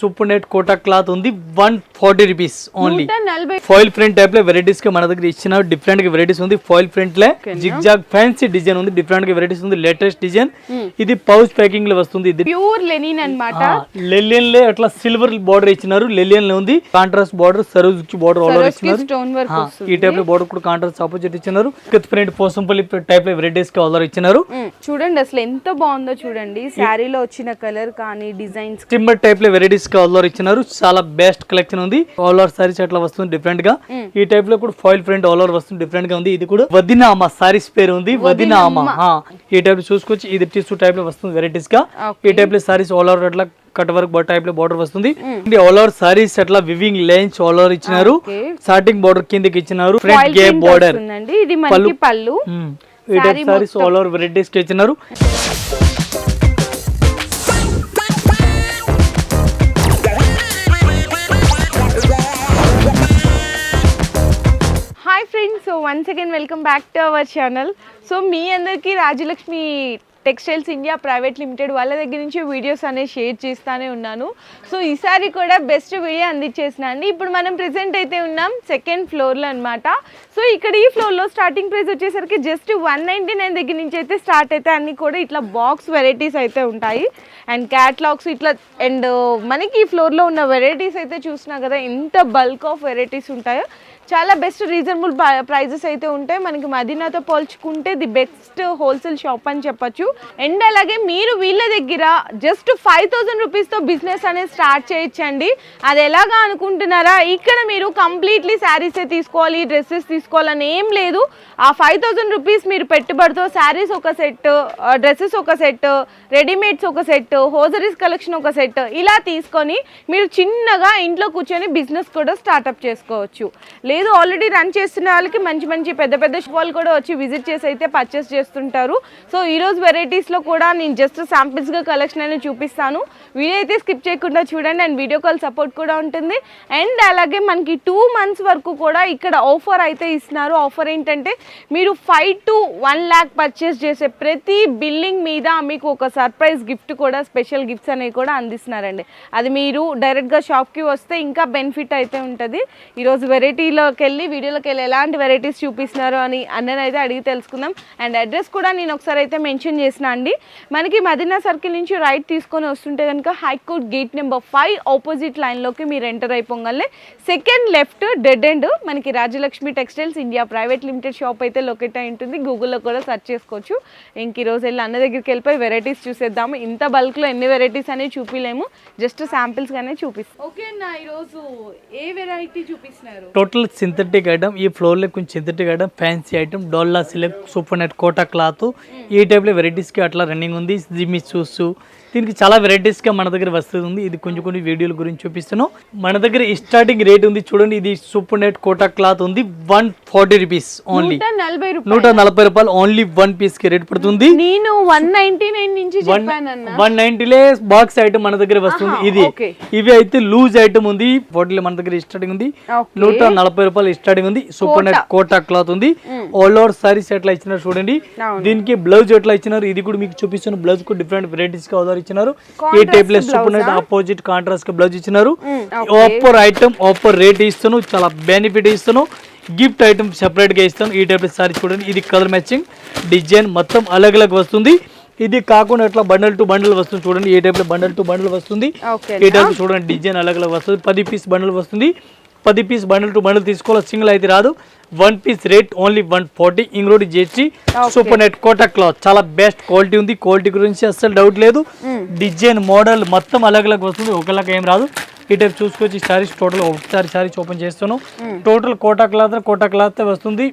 Super net Kota cloth ఉంది one forty rupees only foil print టైప్లో వెరైటీస్గా మన దగ్గర ఇచ్చిన డిఫరెంట్గా వెరైటీస్ ఉంది. ఫాయిల్ ప్రింట్ లే జిగ్ జాగ్ ఫ్యాన్సీ డిజైన్ ఉంది. డిఫరెంట్గా వెరైటీస్ ఉంది. లేటెస్ట్ డిజైన్ ఇది పౌచ్ ప్యాకింగ్లో వస్తుంది. ఇది ప్యూర్ లెనిన్ అన్నమాట. లెలియన్ లే అట్లా సిల్వర్ బార్డర్ ఇచ్చినారు. లెలియన్లో ఉంది. Contrast border Saroj border all over ఇచ్చినారు. ఈ టైప్లో బార్డర్ కూడా కాంట్రాస్ట్ ఆపోజిట్ ఇచ్చినారు. విత్ ప్రింట్ పోసంపల్లి టైప్లో వెరైటీస్గా ఆల్ ఇచ్చినారు. చూడండి అసలు ఎంత బాగుందో చూడండి. శారీలో వచ్చిన కలర్ కానీ డిజైన్స్ స్టిమ్మర్ టైప్లో వెరైటీస్ ఓవర్ ఇచ్చినారు. చాలా బెస్ట్ కలెక్షన్ ఉంది. ఆల్ ఓవర్ సారీస్ అట్లా వస్తుంది డిఫరెంట్గా. ఈ టైప్లో కూడా ఫాయిల్ ప్రింట్ ఆల్ ఓవర్ వస్తుంది డిఫరెంట్గా ఉంది. ఇది కూడా వదినామా సారీస్ పేరు ఉంది. వదినామా. ఆ, ఈ టైప్ చూసుకోవచ్చు ఇది టిష్యూ టైప్లో వస్తుంది వెరైటీస్గా. ఈ టైప్లో సారీస్ ఆల్ ఓవర్ అట్లా కట్ వర్క్ టైప్లో బార్డర్ వస్తుంది. ఆల్ ఓవర్ సారీస్ అట్లా వివింగ్ లైన్స్ ఆల్ ఓవర్ ఇచ్చినారు. స్టార్టింగ్ బార్డర్ కిందకి ఇచ్చినారు. ఫ్రంట్ గే బార్డర్ పళ్ళు. ఈ టైప్ సారీస్ ఆల్ ఓవర్ వెరైటీస్కి ఇచ్చినారు. Once again welcome back to our channel so మీ అందరికీ Rajalakshmi textiles India private limited వాళ్ళ దగ్గర నుంచి వీడియోస్ అనేవి షేర్ చేస్తూనే ఉన్నాను. సో ఈసారి కూడా బెస్ట్ వీడియో అందించేసిన అండి. ఇప్పుడు మనం ప్రెసెంట్ అయితే ఉన్నాం సెకండ్ ఫ్లోర్లో అనమాట సో ఇక్కడ ఈ ఫ్లోర్లో స్టార్టింగ్ ప్రైస్ వచ్చేసరికి జస్ట్ వన్ నైంటీ నైన్ దగ్గర నుంచి అయితే స్టార్ట్ అయితే అన్ని కూడా ఇట్లా బాక్స్ వెరైటీస్ అయితే ఉంటాయి. అండ్ క్యాట్లాగ్స్ ఇట్లా అండ్ మనకి ఈ ఫ్లోర్లో ఉన్న వెరైటీస్ అయితే చూసినా కదా ఎంత బల్క్ ఆఫ్ వెరైటీస్ ఉంటాయో. చాలా బెస్ట్ రీజనబుల్ ప్రైజెస్ అయితే ఉంటాయి. మనకి మదీనాతో పోల్చుకుంటే ది బెస్ట్ హోల్సేల్ షాప్ అని చెప్పొచ్చు. అండ్ అలాగే మీరు వీళ్ళ దగ్గర జస్ట్ ఫైవ్ థౌజండ్ రూపీస్తో బిజినెస్ అనేది స్టార్ట్ చేయొచ్చండి. అది ఎలాగా అనుకుంటున్నారా? ఇక్కడ మీరు కంప్లీట్లీ శారీసే తీసుకోవాలి డ్రెస్సెస్ తీసుకోవాలని ఏం లేదు. ఆ ఫైవ్ థౌజండ్ రూపీస్ మీరు పెట్టుబడితో శారీస్ ఒక సెట్ డ్రెస్సెస్ ఒక సెట్ రెడీమేడ్స్ ఒక సెట్ హోజరీస్ కలెక్షన్ ఒక సెట్ ఇలా తీసుకొని మీరు చిన్నగా ఇంట్లో కూర్చొని బిజినెస్ కూడా స్టార్టప్ చేసుకోవచ్చు. లేదు ఆల్రెడీ రన్ చేస్తున్న వాళ్ళకి మంచి మంచి పెద్ద పెద్ద షాపులు కూడా వచ్చి విజిట్ చేసి అయితే పర్చేస్ చేస్తుంటారు. సో ఈరోజు వెరైటీస్లో కూడా నేను జస్ట్ శాంపిల్స్గా కలెక్షన్ అనేది చూపిస్తాను. వీడియో అయితే స్కిప్ చేయకుండా చూడండి అండ్ వీడియో కాల్ సపోర్ట్ కూడా ఉంటుంది. అండ్ అలాగే మనకి టూ మంత్స్ వరకు కూడా ఇక్కడ ఆఫర్ అయితే ఇస్తున్నారు. ఆఫర్ ఏంటంటే మీరు five to one lakh purchase చేసే ప్రతి బిల్లింగ్ మీద మీకు ఒక సర్ప్రైజ్ గిఫ్ట్ కూడా స్పెషల్ గిఫ్ట్స్ అనేవి కూడా అందిస్తున్నారండి. అది మీరు డైరెక్ట్గా షాప్కి వస్తే ఇంకా బెనిఫిట్ అయితే ఉంటుంది. ఈరోజు వెరైటీలో వెళ్ళి వీడియోలోకి వెళ్ళి ఎలాంటి వెరైటీస్ చూపిస్తున్నారు అని అన్నని అయితే అడిగి తెలుసుకుందాం. అండ్ అడ్రస్ కూడా నేను ఒకసారి అయితే మెన్షన్ చేసిన అండి. మనకి మదీనా సర్కిల్ నుంచి రైట్ తీసుకొని వస్తుంటే కనుక high court gate number five opposite లైన్లోకి మీరు ఎంటర్ అయిపోగానే సెకండ్ లెఫ్ట్ డెడ్ ఎండ్ మనకి Rajalakshmi textiles India private limited shop అయితే లొకేట్ అయి ఉంటుంది. గూగుల్లో కూడా సెర్చ్ చేసుకోవచ్చు. ఇంక ఈరోజు వెళ్ళి అన్న దగ్గరికి వెళ్ళిపోయి వెరైటీస్ చూసేద్దాము. ఇంత బల్క్లో ఎన్ని వెరైటీస్ అనేవి చూపిలేము. జస్ట్ శాంపిల్స్గానే చూపిస్తాం. ఓకే అన్న ఈరోజు ఏ వెరైటీ చూపిస్తున్నారు? Total synthetic item. ఈ ఫ్లోర్లో కొంచెం synthetic item fancy item Dola silk super net Kota cloth. ఈ టైప్లో వెరైటీస్కి అట్లా రన్నింగ్ ఉంది. జిమ్మి షూస్ దీనికి చాలా వెరైటీస్గా మన దగ్గర వస్తుంది. ఇది కొంచెం కొన్ని వీడియోల గురించి చూపిస్తున్నాం మన దగ్గర స్టార్టింగ్ రేట్ ఉంది చూడండి. ఇది సూపర్ నెట్ కోటా క్లాత్ ఉంది. వన్ ఫార్టీ రూపీస్ ఓన్లీ నూట నలభై రూపాయలు. ఓన్లీ వన్ పీస్కి రేట్ పడుతుంది. నేను వన్ నైన్టీ నైన్ నుంచి వన్ నైన్టీలే బాక్స్ ఐటమ్ మన దగ్గర వస్తుంది. ఇది. ఇవి అయితే లూజ్ ఐటమ్ ఉంది. ఫోర్టీలో మన దగ్గర స్టార్టింగ్ ఉంది. నూట నలభై రూపాయలు స్టార్టింగ్ ఉంది. Super net Kota. క్లాత్ ఉంది. ఆల్ ఓవర్ సారీస్ ఎట్లా ఇచ్చినారు చూడండి. దీనికి బ్లౌజ్ ఎట్లా ఇచ్చినారు ఇది కూడా మీకు చూపిస్తున్న బ్లౌజ్కు డిఫరెంట్ వెరైటీస్గా ఇచ్చినారు. ఈ టైప్లో super net opposite contrast blouse ఇచ్చినారు. ఆఫర్ ఐటమ్ ఆఫర్ రేట్ ఇస్తాను చాలా బెనిఫిట్ ఇస్తాను గిఫ్ట్ ఐటమ్ సెపరేట్గా ఇస్తాను ఈ టైప్లో సారీ చూడండి. ఇది కలర్ మ్యాచింగ్ డిజైన్ మొత్తం అలగ్ అలగ్ వస్తుంది. ఇది కాకుండా ఎట్లా బండల్ టు బండల్ వస్తుంది చూడండి. ఏ టైప్లో బండల్ టు బండల్ వస్తుంది. ఈ టైప్ చూడండి. డిజైన్ అలగ్ అలగ్ వస్తుంది. పది పీస్ బండల్ వస్తుంది. పది పీస్ బండల్ టు బండల్ తీసుకోవాలి? సింగిల్ అయితే రాదు. One piece rate only one forty include చేసి సూపర్ నెట్ కోటా క్లాత్ చాలా బెస్ట్ క్వాలిటీ ఉంది. క్వాలిటీ గురించి అస్సలు డౌట్ లేదు. డిజైన్ మోడల్ మొత్తం అలగ్ అలగ్ వస్తుంది. ఒకలాగా ఏం రాదు. ఈ టైప్ చూసుకొచ్చి సారీస్ టోటల్ ఒకసారి సారీస్ ఓపెన్ చేస్తాను. Total Kota cloth Kota cloth వస్తుంది.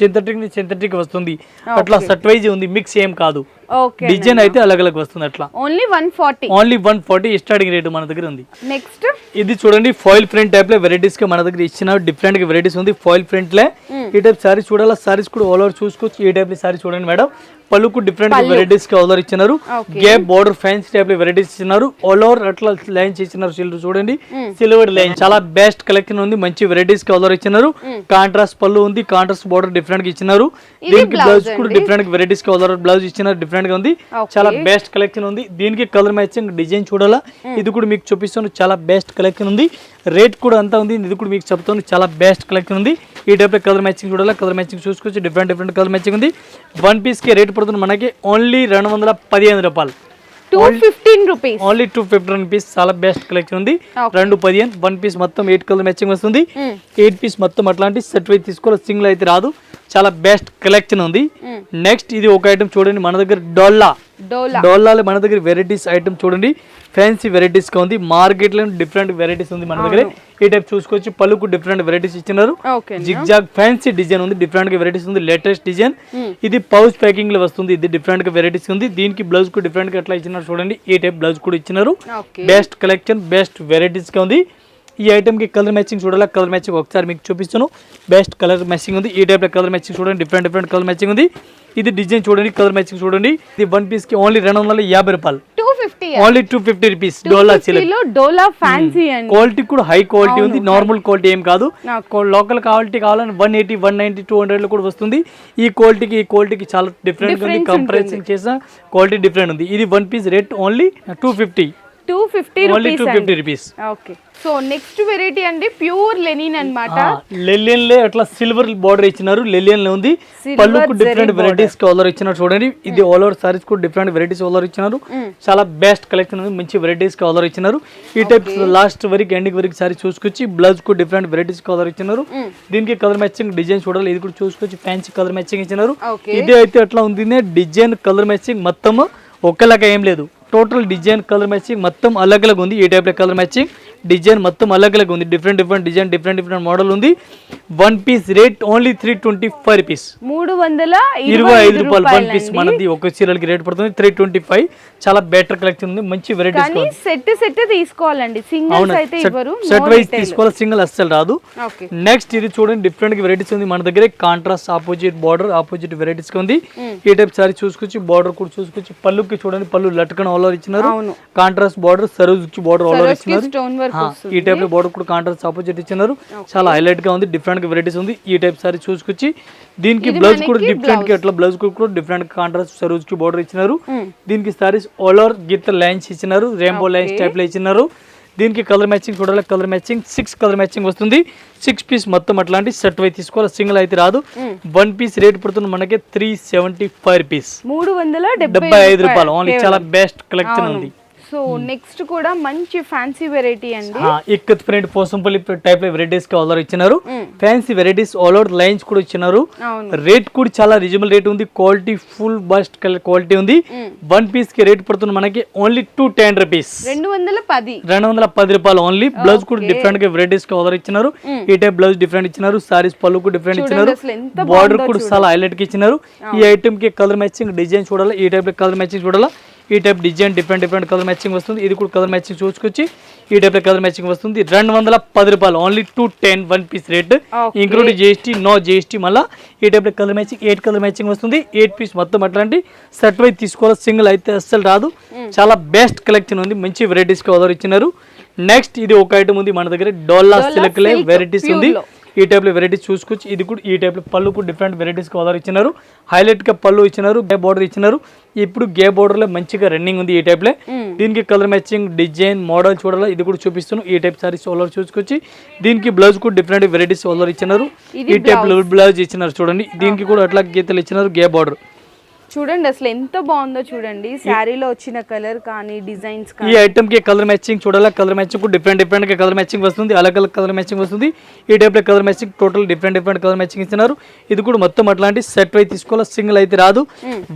సింథటిక్ సింథటిక్ వస్తుంది. అట్లా సెట్ వైజ్ ఉంది మిక్స్ ఏం కాదు. ఓకే డిజైన్ అయితే అలగ్ అలగ్ వస్తుంది అట్లా. Only one forty only one forty starting rate మన దగ్గర ఉంది. నెక్స్ట్ ఇది చూడండి ఫాయిల్ ప్రింట్ టైప్లో వెరైటీస్గా మన దగ్గర ఇచ్చిన డిఫరెంట్గా వెరైటీస్ ఉంది. ఫాయిల్ ప్రింట్ లే. ఈ టైప్ సారీస్ చూడాలా? సారీస్ కూడా ఆల్ ఓవర్ చూసుకోవచ్చు. ఈ టైప్ సారీ చూడండి మేడం. పళ్ళుకు డిఫరెంట్ వెరైటీస్గా ఆల్ ఓవర్ ఇచ్చినారు. గ్యాప్ బార్డర్ ఫ్యాన్స్ టైప్లో వెరైటీస్ ఇచ్చినారు. ఆల్ ఓవర్ అట్లా లైన్స్ ఇచ్చినారు సిల్వర్ చూడండి. సిల్వర్ లైన్ చాలా బెస్ట్ కలెక్షన్ ఉంది. మంచి వెరైటీస్గా ఆల్ ఓవర్ ఇచ్చినారు. కాంట్రాస్ట్ పళ్ళు ఉంది. కాంట్రాస్ట్ బార్డర్ బార్డర్ డిఫరెంట్గా ఇచ్చినారు. దీనికి బ్లౌజ్ కూడా. డిఫరెంట్ వెరైటీస్ కలర్ బ్లౌజ్ ఇచ్చినారు డిఫరెంట్గా ఉంది. చాలా బెస్ట్ కలెక్షన్ ఉంది. దీనికి కలర్ మ్యాచింగ్ డిజైన్ చూడాలా? ఇది కూడా మీకు చూపిస్తాను. చాలా బెస్ట్ కలెక్షన్ ఉంది. రేట్ కూడా అంతా ఉంది. ఇది కూడా మీకు చెప్తాను. చాలా బెస్ట్ కలెక్షన్ ఉంది. ఈ టైప్లో కలర్ మ్యాచింగ్ చూడాలా? కలర్ మ్యాచింగ్ చూసుకోవచ్చు డిఫరెంట్ డిఫరెంట్ కలర్ మ్యాచింగ్ ఉంది. వన్ పీస్కి రేట్ పడుతుంది మనకి ఓన్లీ రెండు వందల పదిహేను రూపాయలు. Two fifteen rupees only two fifteen piece చాలా బెస్ట్ కలెక్షన్ ఉంది. రెండు పదిహేను వన్ పీస్ మొత్తం ఎయిట్ కలర్ మ్యాచింగ్ వస్తుంది. ఎయిట్ పీస్ మొత్తం అట్లాంటి సెట్ వైజ్ తీసుకోవాలి సింగిల్ అయితే రాదు చాలా బెస్ట్ కలెక్షన్ ఉంది. నెక్స్ట్ ఇది ఒక ఐటమ్ చూడండి మన దగ్గర డోల్లా డోలా. డోల్లాలో మన దగ్గర వెరైటీస్ ఐటమ్ చూడండి. ఫ్యాన్సీ వెరైటీస్గా ఉంది. మార్కెట్లో డిఫరెంట్ వెరైటీస్ ఉంది మన దగ్గర. ఈ టైప్ చూసుకోవచ్చు. పలుకు డిఫరెంట్ వెరైటీస్ ఇచ్చినారు. ఓకే జిగ్జాగ్ ఫ్యాన్సీ డిజైన్ ఉంది. డిఫరెంట్గా వెరైటీస్ ఉంది. లేటెస్ట్ డిజైన్ ఇది పౌచ్ ప్యాకింగ్లో వస్తుంది. ఇది డిఫరెంట్గా వెరైటీస్ ఉంది. దీనికి బ్లౌజ్కు డిఫరెంట్గా ఎట్లా ఇచ్చినారు చూడండి. ఈ టైప్ బ్లౌజ్ కూడా ఇచ్చినారు. బెస్ట్ కలెక్షన్ బెస్ట్ వెరైటీస్గా ఉంది. ఈ ఐటమ్కి కలర్ మ్యాచింగ్ చూడాలా? కలర్ మ్యాచింగ్ ఒకసారి మీకు చూపిస్తాను బెస్ట్ కలర్ మ్యాచింగ్ ఉంది. ఈ టైప్లో కలర్ మ్యాచింగ్ చూడండి. డిఫరెంట్ డిఫరెంట్ కలర్ మ్యాచింగ్ ఉంది. ఇది డిజైన్ చూడండి కలర్ మ్యాచింగ్ చూడండి. ఇది వన్ పీస్కి ఓన్లీ రెండు వందల యాభై రూపాయలు. Only two fifty rupees Dola Dola fancy quality కూడా హై క్వాలిటీ ఉంది. నార్మల్ క్వాలిటీ ఏం కాదు. లోకల్ క్వాలిటీ కావాలని one eighty one ninety two హండ్రెడ్లో కూడా వస్తుంది. ఈ క్వాలిటీకి ఈ క్వాలిటీకి చాలా డిఫరెంట్ ఉంది. కంపారిజన్ చేసిన క్వాలిటీ డిఫరెంట్ ఉంది. ఇది one piece rate only two fifty two fifty only two rupees fifty rupees okay so next variety అండి ప్యూర్ లెనిన్ అన్నమాట. లెలియన్ లే అట్లా సిల్వర్ బార్డర్ ఇచ్చినారు లెలియన్లో ఉంది పళ్ళుకు డిఫరెంట్ వెరైటీస్ కలర్ ఇచ్చినారు చూడండి. ఇది ఆల్ ఓవర్ సారీస్ కూడా డిఫరెంట్ వెరైటీస్ కలర్ ఇచ్చినారు. చాలా బెస్ట్ కలెక్షన్ ఉంది మంచి వెరైటీస్ కలర్ ఇచ్చినారు. ఈ టైప్ లాస్ట్ వరకు ఎండింగ్ వరకు సారీ చూసుకొచ్చి బ్లౌజ్కు డిఫరెంట్ వెరైటీస్ కలర్ ఇచ్చినారు. దీనికి కలర్ మ్యాచింగ్ డిజైన్ చూడాలి ఇది కూడా చూసుకొచ్చి ఫ్యాన్సీ కలర్ మ్యాచింగ్ ఇచ్చినారు. ఇది అయితే ఎట్లా ఉంది డిజైన్ కలర్ మ్యాచింగ్ మొత్తం ఒకేలాగా ఏం లేదు. టోటల్ డిజైన్ కలర్ మ్యాచింగ్ మొత్తం అలగ్ అలగ్ ఉంది. ఈ టైప్లో కలర్ మ్యాచింగ్. డిజైన్ మొత్తం అలగ్ అలగ్ ఉంది. Different different design different different model ఉంది. One piece rate only three twenty five rupees మూడు వందల ఇరవై ఐదు రూపాయలు వన్ పీస్ మనది. ఒక చీరలకి రేట్ పడుతుంది. త్రీ ట్వంటీ ఫైవ్ చాలా బెటర్ కలెక్షన్ ఉంది. మంచి వెరైటీస్ కానీ సెట్ సెట్ తీసుకోవాలండి. అయితే ఇవ్వరు. సెట్ వైజ్ తీసుకోవాలి. సింగిల్ అస్సలు రాదు. నెక్స్ట్ ఇది చూడండి. డిఫరెంట్ వెరైటీస్ ఉంది. మన దగ్గర contrast opposite border opposite varieties ఉంది. ఈ టైప్ సారీ చూసుకొచ్చి బార్డర్ కూడా చూసుకొచ్చి పళ్ళుకి చూడండి. పళ్ళు లట్కన్ ఆల్ ఓవర్ ఇచ్చినారు contrast border Saroj border all over ఇచ్చినారు. ఈ టైప్లో బార్డర్ కూడా కాంట్రాస్ట్ ఆపోజిట్ ఇచ్చినారు. చాలా హైలైట్గా ఉంది డిఫరెంట్ వెరైటీస్ ఉంది. ఈ టైప్ సారీ చూసుకొచ్చి దీనికి బ్లౌజ్ కూడా డిఫరెంట్గా అట్లా బ్లౌజ్ కూడా డిఫరెంట్ కాంట్రాస్ట్ సరోజ్కి బార్డర్ ఇచ్చినారు. దీనికి సారీస్ ఆల్ ఓవర్ గీత లైన్స్ ఇచ్చినారు రెయిన్బో లైన్స్ టైప్లో ఇచ్చినారు. దీనికి కలర్ మ్యాచింగ్ చూడాలి colour matching six colour matching వస్తుంది. సిక్స్ పీస్ మొత్తం అట్లాంటి సెట్ వై తీసుకోవాలి. సింగిల్ అయితే రాదు. వన్ పీస్ రేట్ పడుతుంది మనకి త్రీ సెవెంటీ ఫైవ్ రూపీస్ మూడు వందల డెబ్బై ఐదు రూపాయలు. ఓన్లీ చాలా బెస్ట్ కలెక్షన్ ఉంది. సో నెక్స్ట్ కూడా మంచి ఫ్యాన్సీ వెరైటీ అండి. ఇక్కత్ ప్రింట్ పోసంపల్లి టైప్లో వెరైటీస్కి ఆల్ ఇచ్చినారు. Fancy varieties all over lines కూడా ఇచ్చినారు. రేట్ కూడా చాలా రీజనబుల్ రేట్ ఉంది. క్వాలిటీ ఫుల్ బస్ట్ క్వాలిటీ ఉంది. వన్ పీస్కి రేట్ పడుతుంది మనకి ఓన్లీ టూ టెన్ రూపీస్ రెండు వందల పది. రెండు వందల పది రూపాయలు ఓన్లీ బ్లౌజ్ కూడా డిఫరెంట్గా వెరైటీస్కి ఆర్డర్ ఇచ్చినారు. ఈ టైప్ బ్లౌజ్ డిఫరెంట్ ఇచ్చినారు. సారీస్ పళ్ళు డిఫరెంట్ ఇచ్చినారు. బార్డర్ కూడా చాలా హైలైట్కి ఇచ్చినారు. ఈ ఐటమ్కి కలర్ మ్యాచింగ్ డిజైన్ చూడాలి? ఈ టైప్ కలర్ మ్యాచింగ్ చూడాలా? ఈ type design different different colour matching వస్తుంది. ఇది కూడా కలర్ మ్యాచింగ్ చూసుకొచ్చి ఈ టైప్లో కలర్ మ్యాచింగ్ వస్తుంది. రెండు వందల పది రూపాయలు only two ten one piece rate. Include GST no GST మళ్ళీ ఈ type colour matching eight colour matching వస్తుంది. ఎయిట్ పీస్ మొత్తం అట్లాంటి సెట్ వైజ్ తీసుకోవాలి సింగిల్ అయితే అస్సలు రాదు. చాలా బెస్ట్ కలెక్షన్ ఉంది. మంచి వెరైటీస్ ఆర్డర్ ఇచ్చినారు. నెక్స్ట్ ఇది ఒక ఐటమ్ ఉంది మన దగ్గర. డోల్లా సిల్క్ లే వెరైటీస్ ఉంది. ఈ టైప్లో వెరైటీస్ చూసుకోవచ్చు. ఇది కూడా ఈ టైప్లో పళ్ళు కూడా డిఫరెంట్ వెరైటీస్కి ఆర్డర్ ఇచ్చినారు. హైలైట్గా పళ్ళు ఇచ్చినారు గే బార్డర్ ఇచ్చినారు. ఇప్పుడు గే బార్డర్లో మంచిగా రన్నింగ్ ఉంది ఈ టైప్లో. దీనికి కలర్ మ్యాచింగ్ డిజైన్ మోడల్ చూడాలి? ఇది కూడా చూపిస్తున్నాను ఈ టైప్ సారీస్ ఆల్ఓవర్ చూసుకొచ్చి దీనికి బ్లౌజ్ కూడా డిఫరెంట్ వెరైటీస్ ఆల్ఓవర్ ఇచ్చినారు. ఈ టైప్లో బ్లౌజ్ ఇచ్చినారు చూడండి. దీనికి కూడా అట్లా గీతలు ఇచ్చినారు గే బార్డర్ చూడండి అసలు ఎంత బాగుందో చూడండి. శారీలో వచ్చిన కలర్ కానీ డిజైన్స్ ఈ ఐటమ్కి కలర్ మ్యాచింగ్ చూడాలా? కలర్ మ్యాచింగ్ డిఫరెంట్ డిఫరెంట్గా కలర్ మ్యాచింగ్ వస్తుంది. అలగ్ అలగ్ కలర్ మ్యాచింగ్ వస్తుంది. ఈ టైప్లో colour matching total different different colour matching ఇస్తున్నారు. ఇది కూడా మొత్తం అట్లాంటి సెట్ వై తీసుకోవాలి? సింగిల్ అయితే రాదు.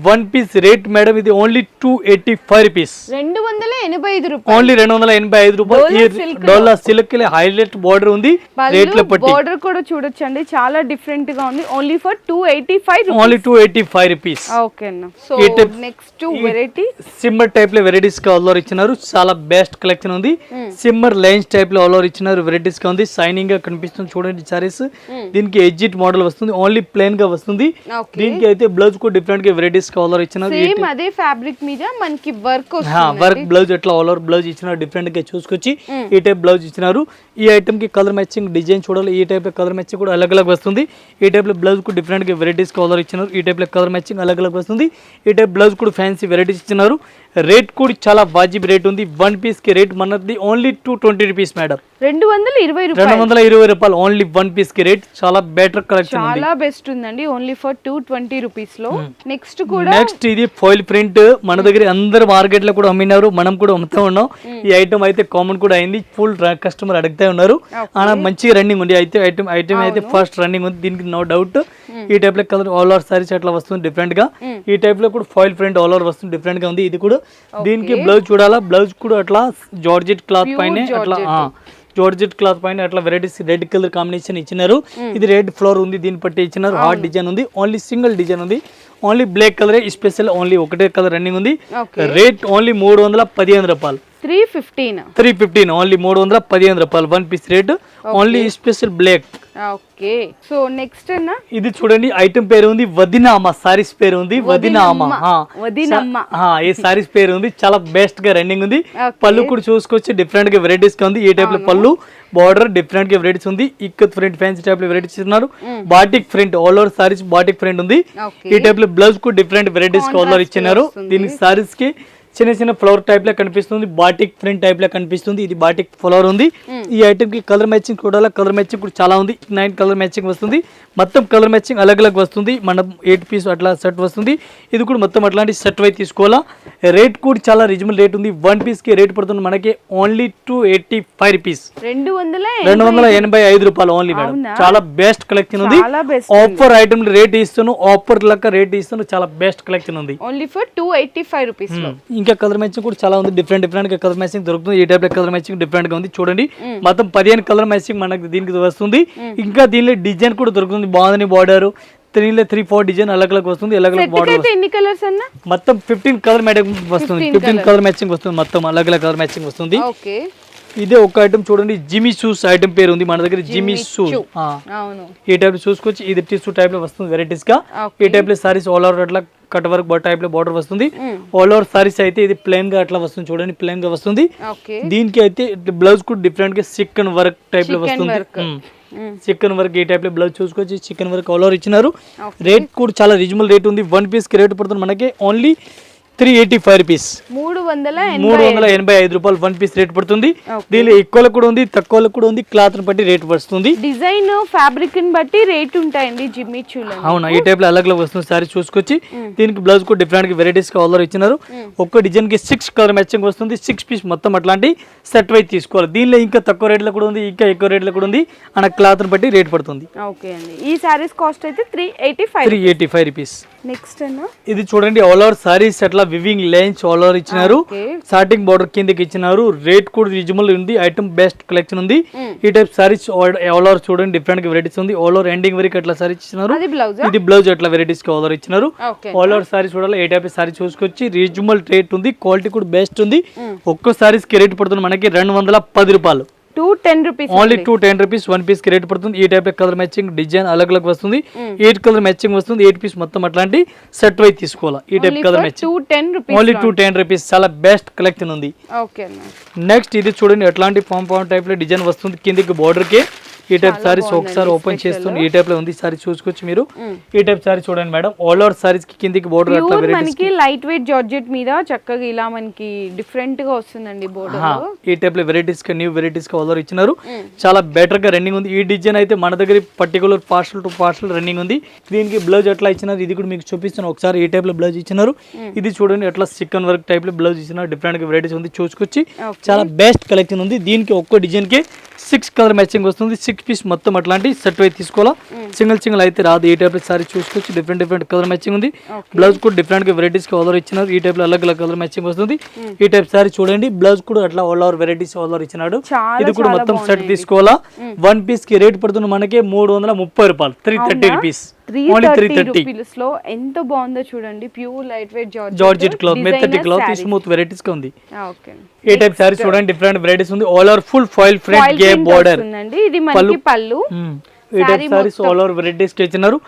వన్ పీస్ రేట్ మేడం ఇది only two eighty five rupees రెండు వందల ఎనభై ఐదు రూపాయలు. ఓన్లీ రెండు వందల ఎనభై ఐదు రూపాయలు. డోలా సిల్క్ హైలైట్ బార్డర్ ఉంది. రేట్ల పట్టి. బార్డర్ కూడా చూడొచ్చండి. చాలా డిఫరెంట్గా ఉంది. Only for two eighty five only two eighty five rupees okay okay అన్న సో ఈ type- నెక్స్ట్ వెరైటీ సిమ్మర్ టైప్లో వెరైటీస్గా ఆల్ ఓవర్ ఇచ్చినారు. చాలా బెస్ట్ కలెక్షన్ ఉంది. సిమ్మర్ లైన్స్ టైప్లో ఆల్ ఓవర్ ఇచ్చినారు. వెరైటీస్గా ఉంది. షైనింగ్గా కనిపిస్తుంది. చూడండి సారీస్ దీనికి ఎడ్జిట్ మోడల్ వస్తుంది. ఓన్లీ ప్లెయిన్గా వస్తుంది. దీనికి అయితే బ్లౌజ్ కూడా డిఫరెంట్గా వెరైటీస్గా ఆల్ ఓవర్ ఇచ్చినారు. సేమ్ అదే ఫ్యాబ్రిక్ మీద మనకి వర్క్ వర్క్ బ్లౌజ్ ఎట్లా ఆల్ ఓవర్ బ్లౌజ్ ఇచ్చినారు డిఫరెంట్గా చూసుకొచ్చి ఈ టైప్ బ్లౌజ్ ఇచ్చినారు. ఈ ఐటమ్కి కలర్ మ్యాచింగ్ డిజైన్ చూడాలి. ఈ టైప్ కలర్ మ్యాచింగ్ కూడా అలగ్ అలగ్ వస్తుంది. ఈ టైప్లో బ్లౌజ్ కూడా డిఫరెంట్గా వెరైటీస్ కలర్ ఇచ్చినారు. ఈ టైప్లో కలర్ మ్యాచింగ్ అలగ్ అలగ్ వస్తుంది. ఈ టైప్ బ్లౌజ్ కూడా ఫ్యాన్సీ వెరైటీస్ ఇచ్చినారు. రేట్ కూడా చాలా వాజిబ్ రేట్ ఉంది. వన్ పీస్కి రేట్ మనది only two twenty rupees madam రెండు వందల ఇరవై రెండు వందల ఇరవై రూపాయలు ఓన్లీ వన్ పీస్కి రేట్ చాలా బెటర్ కలెక్షన్ చాలా బెస్ట్ ఉందండి. ఓన్లీ ఫర్ టూ ట్వంటీ రూపీస్లో. నెక్స్ట్ కూడా నెక్స్ట్ ఇది ఫాయిల్ ప్రింట్ మన దగ్గర అందరు మార్కెట్లో కూడా అమ్మినారు. మనం కూడా అమ్ముతూ ఉన్నాం. ఈ ఐటమ్ అయితే కామన్ కూడా అయింది. ఫుల్ కస్టమర్ అడుగుతూ ఉన్నారు. ఆన మంచి రన్నింగ్ ఉంది. అయితే ఐటమ్ ఐటమ్ అయితే ఫస్ట్ రన్నింగ్ ఉంది. దీనికి నో డౌట్ ఈ టైప్లో కలర్ ఆల్ ఓవర్ సారీస్ అట్లా వస్తుంది డిఫరెంట్గా. ఈ టైప్లో కూడా ఫాయిల్ ప్రింట్ ఆల్ ఓవర్ వస్తుంది. డిఫరెంట్గా ఉంది. ఇది కూడా దీనికి బ్లౌజ్ చూడాలా? బ్లౌజ్ కూడా అట్లా జార్జెట్ క్లాత్ పైన అట్లా జార్జెట్ క్లాత్ పైన అట్లా వెరైటీస్ రెడ్ కలర్ కాంబినేషన్ ఇచ్చినారు. ఇది రెడ్ ఫ్లోర్ ఉంది. దీన్ని బట్టి ఇచ్చినారు. హార్ట్ డిజైన్ ఉంది. ఓన్లీ సింగిల్ డిజైన్ ఉంది. Only black colour special only ఒకటే కలర్ రన్నింగ్ ఉంది. రేట్ ఓన్లీ మూడు వందల పదిహేను రూపాయలు. Three fifteen. Three fifteen only మూడు వందల పదిహేను రూపాయలు. One piece rate only special black okay so next ఇది చూడండి ఐటమ్ పేరు ఉంది వదినామ సారీస్ పేరు ఉంది వదినామ. వదినమ్మ. ఈ సారీస్ పేరు ఉంది చాలా బెస్ట్గా రన్నింగ్ ఉంది. పళ్ళు కూడా చూసుకొచ్చి డిఫరెంట్గా వెరైటీస్గా ఉంది. ఈ టైప్లో పళ్ళు బార్డర్ డిఫరెంట్గా వెరైటీస్ ఉంది. ఇక్కత్ ఫ్రంట్ ఫ్యాన్సీ టైప్లో వెరైటీస్ ఇస్తున్నారు. Batik front all over saris batik front ఉంది. ఈ టైప్లో బ్లౌజ్ కూడా డిఫరెంట్ వెరైటీస్ కలర్ ఇచ్చినారు. దీనికి సారీస్కి చిన్న చిన్న ఫ్లవర్ టైప్లో కనిపిస్తుంది బాటిక్ ఫ్రంట్ టైప్లో కనిపిస్తుంది ఇది బాటిక్ ఫ్లవర్ ఉంది. ఈ ఐటమ్కి కలర్ మ్యాచింగ్ కూడా కలర్ మ్యాచింగ్ కూడా చాలా ఉంది. నైన్ కలర్ మ్యాచింగ్ వస్తుంది. మొత్తం కలర్ మ్యాచింగ్ అలగ్ అలగ్ వస్తుంది. మనం ఎయిట్ పీస్ అట్లా సెట్ వస్తుంది. ఇది కూడా మొత్తం అట్లాంటి సెట్ వై తీసుకోవాలా? రేట్ కూడా చాలా రీజనబుల్ రేట్ ఉంది. వన్ పీస్కి రేట్ పడుతుంది మనకి only two eighty five rupees రెండు వందల ఎనభై ఐదు. రూపాయలు ఓన్లీ మేడం? చాలా బెస్ట్ కలెక్షన్ ఉంది. ఆఫర్ ఐటమ్ రేట్ ఇస్తాను ఆఫర్ లెక్క రేట్ ఇస్తాను చాలా బెస్ట్ కలెక్షన్ ఉంది. Only for two eighty five rupees ఇంకా కలర్ మ్యాచింగ్ కూడా చాలా ఉంది. డిఫరెంట్ డిఫరెంట్గా కలర్ మ్యాచింగ్ దొరుకుతుంది. ఈ టైప్ కలర్ మ్యాచింగ్ డిఫరెంట్గా ఉంది చూడండి. మొత్తం పదిహేను కలర్ మ్యాచింగ్ మనకి దీనికి వస్తుంది. ఇంకా దీనిలో డిజైన్ కూడా దొరుకుతుంది. బాగుంది బార్డర్ త్రీలో త్రీ ఫోర్ డిజైన్ అలగ్ అలగ్ వస్తుంది. అలగ్ అలగ్ బార్డర్ ఎన్ని కలర్స్ అన్న? మొత్తం ఫిఫ్టీన్ కలర్ మ్యాచింగ్ వస్తుంది. ఫిఫ్టీన్ కలర్ మ్యాచింగ్ వస్తుంది మొత్తం. అలగ్ అలగ్ కలర్ మ్యాచింగ్ వస్తుంది. ఓకే ఇదే ఒక ఐటమ్ చూడండి. జిమి షూస్ ఐటమ్ పేరు ఉంది మన దగ్గర. జిమి షూస్ అవును. ఈ టైప్ చూసుకొచ్చి ఇది టిష్యూ టైప్లో వస్తుంది వెరైటీస్గా. ఈ టైప్లో సారీస్ ఆల్ ఓవర్ అట్లా కట్ వర్క్ టైప్లో బార్డర్ వస్తుంది. ఆల్ ఓవర్ సారీస్ అయితే ఇది ప్లెయిన్గా అట్లా వస్తుంది చూడండి. ప్లెయిన్గా వస్తుంది. దీనికి అయితే బ్లౌజ్ కూడా డిఫరెంట్గా చికెన్ వర్క్ టైప్లో వస్తుంది. చికెన్ వర్క్ ఈ టైప్లో బ్లౌజ్ చూసుకొచ్చి చికెన్ వర్క్ ఆల్ ఓవర్ ఇచ్చినారు. రేట్ కూడా చాలా రీజనబుల్ రేట్ ఉంది. వన్ పీస్కి రేట్ పడుతుంది మనకి. Only three eighty five rupees. మూడు వందల మూడు వందల ఎనభై ఐదు రూపాయలు వన్ పీస్ రేట్ పడుతుంది. దీనిలో ఎక్కువలో కూడా ఉంది తక్కువలో కూడా ఉంది క్లాత్ బట్టి రేట్ వస్తుంది. డిజైన్ ఫ్యాబ్రిక్ని బట్టి రేట్ ఉంటాయండి జిమ్మి చూలని అవునా ఈ టైప్లో అలగ్ అలగ్ వస్తుంది సారీ చూసుకొచ్చి దీనికి బ్లౌజ్ కూడా డిఫరెంట్గా వెరైటీస్గా ఆల్రెడీ ఇచ్చినారు. ఒక్క డిజైన్కి సిక్స్ కలర్ మ్యాచింగ్ వస్తుంది సిక్స్ పీస్ మొత్తం అట్లాంటి సెట్ వైజ్ తీసుకోవాలి. దీనిలో ఇంకా తక్కువ రేట్లో కూడా ఉంది ఇంకా ఎక్కువ రేట్లో కూడా ఉంది అన్న క్లాత్ బట్టి రేట్ పడుతుంది. ఓకే అండి. ఈ సారీస్ కాస్ట్ అయితే three eighty five three eighty five rupees next ఇది చూడండి ఆల్ ఓవర్ సారీస్ అట్లా వివింగ్ లైన్స్ ఆల్ ఓవర్ ఇచ్చినారు స్టార్టింగ్ బార్డర్ కిందకి ఇచ్చినారు. రేట్ కూడా రీజనబుల్ ఉంది. ఐటమ్ బెస్ట్ కలెక్షన్ ఉంది. ఈ టైప్ సారీస్ ఆల్ ఓవర్ చూడండి డిఫరెంట్ వెరైటీస్ ఉంది. ఆల్ ఓవర్ ఎండింగ్ వరకు అట్లా సారీస్ ఇచ్చినారు? ఇది బ్లౌజ్ అట్లా వెరైటీస్కి ఆల్ ఓవర్ ఇచ్చినారు? ఆల్ ఓవర్ సారీ చూడాలి ఏ టైప్ సారీ చూసుకొచ్చి రీజనబుల్ రేట్ ఉంది క్వాలిటీ కూడా బెస్ట్ ఉంది. ఒక్కో సారీస్కి రేట్ పడుతుంది మనకి రెండు వందల పది రూపాయలు. Two ten rupees only two ten rupees one పీస్కి రేట్ పడుతుంది. ఈ టైప్ కలర్ మ్యాచింగ్ డిజైన్ అలగ్ అలగ్ వస్తుంది. ఎయిట్ కలర్ మ్యాచింగ్ వస్తుంది. ఎయిట్ పీస్ మొత్తం అట్లాంటి సెట్ వైజ్ తీసుకోవాలి ఈ type colour two matching ten rupees only two ten rupees చాలా బెస్ట్ కలెక్షన్ ఉంది. ఓకే నెక్స్ట్ ఇది చూడండి ఎట్లాంటి ఫామ్ ఫామ్ టైప్లో డిజైన్ వస్తుంది. కిందికి border కి. ఈ టైప్ సారీస్ ఒకసారి ఓపెన్ చేస్తుంది ఈ టైప్లో. ఉంది సారీ చూసుకోవచ్చు మీరు. ఈ టైప్ సారీ చూడండి మేడం. ఆల్ ఓవర్ సారీస్కి కిందికి బోర్డర్ అట్లా మనకి లైట్ వెయిట్ జార్జెట్ మీద చక్కగా ఇలా మనకి డిఫరెంట్గా వస్తుందండి బోర్డర్ ఈ టైప్లో వెరైటీస్కి న్యూ వెరైటీస్కి ఆల్ ఇచ్చినారు. చాలా బెటర్గా రన్నింగ్ ఉంది. ఈ డిజైన్ అయితే మన దగ్గర particular parcel to parcel running ఉంది. దీనికి బ్లౌజ్ ఎట్లా ఇచ్చినారు ఇది కూడా మీకు చూపిస్తాను. ఒకసారి ఈ టైప్లో బ్లౌజ్ ఇచ్చినారు ఇది చూడండి ఎట్లా చికెన్ వర్క్ టైప్లో బ్లౌజ్ ఇచ్చినారు. డిఫరెంట్గా వెరైటీస్ ఉంది. చూసుకొచ్చి చాలా బెస్ట్ కలెక్షన్ ఉంది. దీనికి ఒక్కో డిజైన్కి సిక్స్ కలర్ మ్యాచింగ్ వస్తుంది. సిక్స్ పీస్ మొత్తం అట్లాంటి సెట్ అయితే తీసుకోవాలా. సింగిల్ సింగిల్ అయితే రాదు. ఈ టైప్ సారీ చూసుకోవచ్చు. డిఫరెంట్ డిఫరెంట్ కలర్ మ్యాచింగ్ ఉంది. బ్లౌజ్ కూడా డిఫరెంట్గా వెరైటీస్కి ఆల్ ఇచ్చినారు. ఈ టైప్లో అలగ్ అలగ్ కలర్ మ్యాచింగ్ వస్తుంది. ఈ టైప్ సారీ చూడండి. బ్లౌజ్ కూడా అట్లా all over varieties all over ఇచ్చినాడు. ఇది కూడా మొత్తం సెట్ తీసుకోవాలా. వన్ పీస్కి రేట్ పడుతుంది మనకి మూడు వందల ముప్పై రూపాయలు. Three thirty rupees three thirty 330. రూపీస్లో ఎంత బాగుందో చూడండి. Pure light weight george georgette cloth మెత్తటి క్లాత్ స్మూత్ వెరైటీస్గా ఉంది. ఓకే ఏ టైప్ సారీస్ చూడండి డిఫరెంట్ వెరైటీస్ ఉంది. All over full foil front game border ఇది మనకి పళ్ళు. Type saris all over varieties ఇచ్చినారు.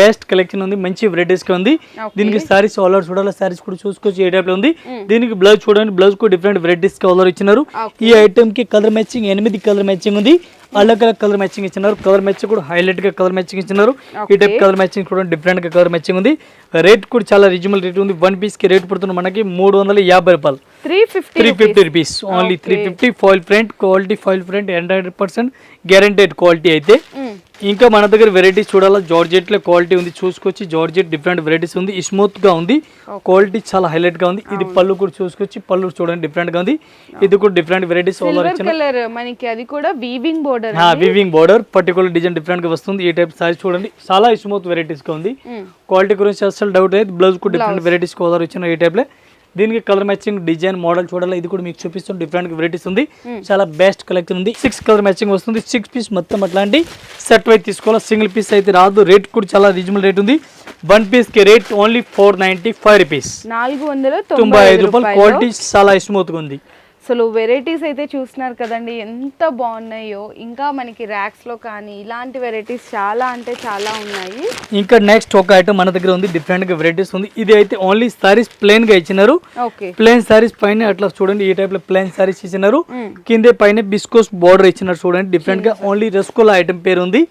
బెస్ట్ కలెక్షన్ ఉంది మంచి వెరైటీస్ ఉంది. దీనికి సారీస్ ఆల్ ఓవర్ చూడాలి సారీస్ కూడా చూసుకోవచ్చు ఏ టైప్లో ఉంది. దీనికి బ్లౌజ్ చూడండి బ్లౌజ్కు డిఫరెంట్ వెరైటీస్ ఆల్ ఓవర్ ఇచ్చినారు. ఈ ఐటమ్కి కలర్ మ్యాచింగ్ ఎనిమిది కలర్ మ్యాచింగ్ ఉంది. అలగ్ అలగ్ కలర్ మ్యాచింగ్ ఇచ్చినారు. కలర్ మ్యాచింగ్ కూడా హైలైట్గా కలర్ మ్యాచింగ్ ఇచ్చినారు. ఈ టైప్ కలర్ మ్యాచింగ్ కూడా డిఫరెంట్గా కలర్ మ్యాచింగ్ ఉంది. రేట్ కూడా చాలా రీజనబుల్ రేట్ ఉంది. వన్ పీస్కి రేట్ పడుతుంది మనకి మూడు వందల యాభై రూపాయలు. Three fifty three fifty rupees only three fifty foil print quality foil print hundred percent guaranteed quality అయితే. ఇంకా మన దగ్గర వెరైటీస్ చూడాలా? జార్జెట్లో క్వాలిటీ ఉంది. చూసుకోవచ్చు జార్జెట్ డిఫరెంట్ వెరైటీస్ ఉంది. స్మూత్గా ఉంది. క్వాలిటీ చాలా హైలైట్గా ఉంది. ఇది పళ్ళు కూడా చూసుకోవచ్చు పళ్ళు చూడండి డిఫరెంట్గా ఉంది. ఇది కూడా డిఫరెంట్ వెరైటీస్ కలర్ మనకి అది కూడా weaving border weaving border particular design డిఫరెంట్గా వస్తుంది. ఈ టైప్ సారీస్ చూడండి. చాలా స్మూత్ వెరైటీస్గా ఉంది. క్వాలిటీ గురించి అసలు డౌట్ అయితే బ్లౌజ్ కూడా డిఫరెంట్ వెరైటీస్ కలర్ వచ్చిన ఈ టైప్లో. దీనికి కలర్ మ్యాచింగ్ డిజైన్ మోడల్ చూడాలి? ఇది కూడా మీకు చూపిస్తుంది డిఫరెంట్ వెరైటీస్ ఉంది. చాలా బెస్ట్ కలెక్షన్ ఉంది. సిక్స్ కలర్ మ్యాచింగ్ వస్తుంది. సిక్స్ పీస్ మొత్తం అట్లాంటి సెట్ వైజ్ తీసుకోవాలి? సింగిల్ పీస్ అయితే రాదు. రేట్ కూడా చాలా రీజనబుల్ రేట్ ఉంది. వన్ పీస్కి rate only four ninety five rupees నాలుగు వందల తొంభై ఐదు రూపాయలు. క్వాలిటీ చాలా ఉంది. అసలు వెరైటీస్ అయితే చూస్తున్నారు కదండి ఎంత బాగున్నాయో. ఇంకా మనకి ర్యాక్స్లో కానీ ఇలాంటి వెరైటీస్ చాలా అంటే చాలా ఉన్నాయి. ఇంకా నెక్స్ట్ ఒక ఐటమ్ మన దగ్గర ఉంది డిఫరెంట్గా వెరైటీస్ ఉంది. ఇది అయితే ఓన్లీ సారీస్ ప్లేన్గా ఇచ్చినారు. ఓకే. ప్లేన్ సారీస్ పైన అట్లా చూడండి ఈ టైప్లో ప్లేన్ సారీస్ ఇచ్చినారు. కిందే పైన బిస్కోస్ బోర్డర్ ఇచ్చినారు చూడండి డిఫరెంట్గా ఓన్లీ రస్కోలా ఐటమ్ పేరు ఉంది.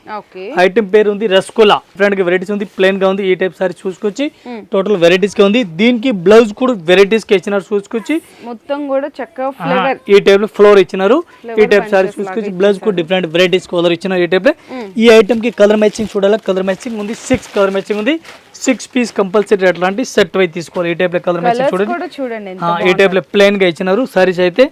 ఐటమ్ పేరు ఉంది రస్కోలా డిఫరెంట్గా వెరైటీస్ ఉంది ప్లేన్గా ఉంది ఈ టైప్ సారీ చూసుకొచ్చి టోటల్ వెరైటీస్గా ఉంది. దీనికి బ్లౌజ్ కూడా వెరైటీస్గా ఇచ్చినారు చూసుకొచ్చి. మొత్తం కూడా చక్కగా ఈ టైప్లో ఫ్లోర్ ఇచ్చినారు. ఈ టైప్ సారీ చూసుకొచ్చి బ్లౌజ్ కూడా డిఫరెంట్ వెరైటీస్ కలర్ ఇచ్చినారు ఈ టైప్లో ఈ ఐటమ్కి కలర్ మ్యాచింగ్ చూడాలి? కలర్ మ్యాచింగ్ ఉంది సిక్స్ కలర్ మ్యాచింగ్ ఉంది. సిక్స్ పీస్ కంపల్సరీ అట్లాంటి సెట్ వై తీసుకోవాలి ఈ టైప్లో కలర్ మ్యాచింగ్ చూడండి. ఈ టైప్లో ప్లెయిన్గా ఇచ్చినారు. సారీస్ అయితే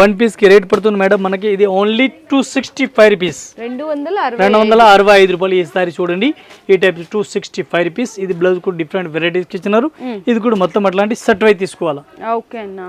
వన్ పీస్కి రేట్ పడుతుంది మేడం. మనకి ఇది only two sixty five rupees రెండు వందల అరవై ఐదు. రూపాయలు ఈ సారీ చూడండి. ఈ type two sixty five rupees ఇది బ్లౌజ్ కూడా డిఫరెంట్ వెరైటీస్ ఇచ్చినారు. ఇది కూడా మొత్తం అట్లాంటి సెట్ వై తీసుకోవాలా. ఓకే అన్న.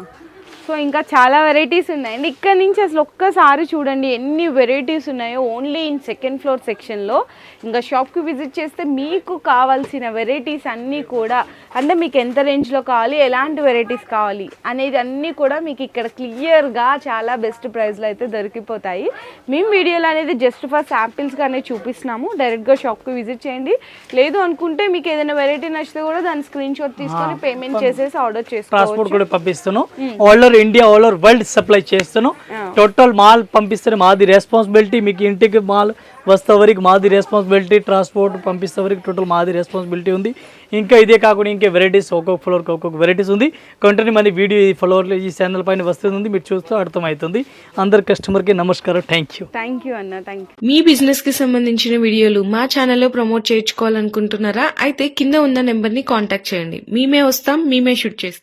సో ఇంకా చాలా వెరైటీస్ ఉన్నాయండి ఇక్కడ నుంచి అసలు ఒక్కసారి చూడండి ఎన్ని వెరైటీస్ ఉన్నాయో ఓన్లీ ఇన్ సెకండ్ ఫ్లోర్ సెక్షన్లో ఇంకా షాప్కి విజిట్ చేస్తే మీకు కావాల్సిన వెరైటీస్ అన్నీ కూడా అంటే మీకు ఎంత రేంజ్లో కావాలి ఎలాంటి వెరైటీస్ కావాలి అనేది అన్నీ కూడా మీకు ఇక్కడ క్లియర్గా చాలా బెస్ట్ ప్రైస్లో అయితే దొరికిపోతాయి. మేము వీడియోలో అనేది జస్ట్ ఫర్ శాంపిల్స్గా అనేది చూపిస్తున్నాము. డైరెక్ట్గా షాప్కి విజిట్ చేయండి. లేదు అనుకుంటే మీకు ఏదైనా వెరైటీ నచ్చితే కూడా దాని స్క్రీన్ షాట్ తీసుకొని పేమెంట్ చేసేసి ఆర్డర్ చేసుకోవచ్చు. ట్రాన్స్పోర్ట్ కూడా పంపిస్తాను. All over India all over world supply చేస్తాను టోటల్ మాల్ పంపిస్తే మాది రెస్పాన్సిబిలిటీ మీకు ఇంటికి మాల్ వస్తే వరకు మాది రెస్పాన్సిబిలిటీ ట్రాన్స్పోర్ట్ పంపిస్తే వరకు టోటల్ మాది రెస్పాన్సిబిలిటీ ఉంది. ఇంకా ఇదే కాకుండా ఇంకా వెరైటీస్ ఒక్కొక్క ఫ్లోర్కి ఒక్కొక్క వెరైటీస్ ఉంది. కంటిన్యూ మంది వీడియో ఈ ఫ్లోర్లో ఈ ఛానల్ పైన వస్తుంది మీరు చూస్తూ అర్థమవుతుంది. అందరు కస్టమర్కి నమస్కారం. థ్యాంక్ యూ థ్యాంక్ యూ అన్న. థ్యాంక్ యూ మీ బిజినెస్కి సంబంధించిన వీడియోలు మా ఛానల్లో ప్రమోట్ చేయించుకోవాలనుకుంటున్నారా? అయితే కింద ఉన్న నెంబర్ని కాంటాక్ట్ చేయండి. మేమే వస్తాం మేమే షూట్ చేస్తాం.